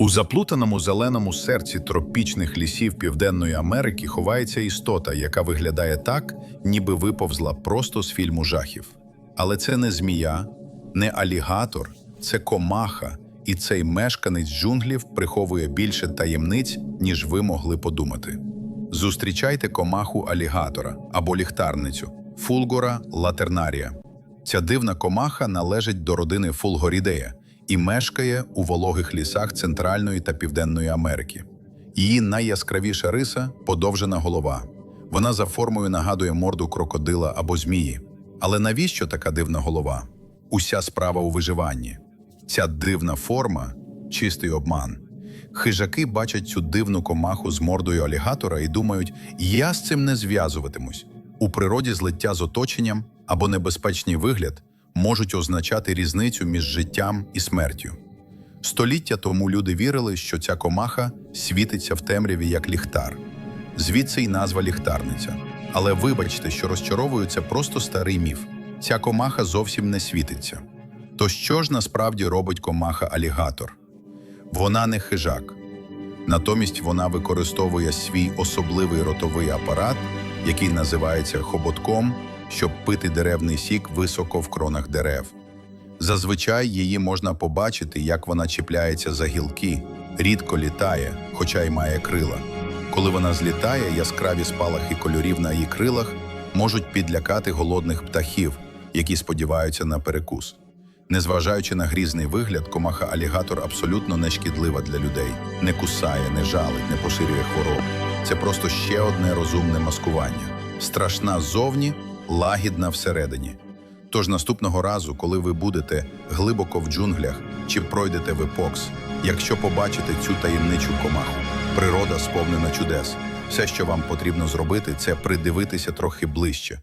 У заплутаному зеленому серці тропічних лісів Південної Америки ховається істота, яка виглядає так, ніби виповзла просто з фільму жахів. Але це не змія, не алігатор, це комаха, і цей мешканець джунглів приховує більше таємниць, ніж ви могли подумати. Зустрічайте комаху алігатора або ліхтарницю фулгора латернарія. Ця дивна комаха належить до родини фулгорідея і мешкає у вологих лісах Центральної та Південної Америки. Її найяскравіша риса подовжена голова. Вона за формою нагадує морду крокодила або змії. Але навіщо така дивна голова? Уся справа у виживанні. Ця дивна форма чистий обман. Хижаки бачать цю дивну комаху з мордою алігатора і думають, я з цим не зв'язуватимусь. У природі злиття з оточенням або небезпечний вигляд можуть означати різницю між життям і смертю. Століття тому люди вірили, що ця комаха світиться в темряві як ліхтар. Звідси й назва ліхтарниця. Але вибачте, що розчаровується просто старий міф. Ця комаха зовсім не світиться. То що ж насправді робить комаха алігатор? Вона не хижак. Натомість вона використовує свій особливий ротовий апарат, який називається хоботком, щоб пити деревний сік високо в кронах дерев. Зазвичай її можна побачити, як вона чіпляється за гілки, рідко літає, хоча й має крила. Коли вона злітає, яскраві спалахи кольорів на її крилах можуть підлякати голодних птахів, які сподіваються на перекус. Незважаючи на грізний вигляд, комаха алігатор абсолютно не шкідлива для людей, не кусає, не жалить, не поширює хвороб. Це просто ще одне розумне маскування. Страшна ззовні, лагідна всередині. Тож наступного разу, коли ви будете глибоко в джунглях чи пройдете ви покс, якщо побачите цю таємничу комаху, природа сповнена чудес. Все, що вам потрібно зробити, це придивитися трохи ближче.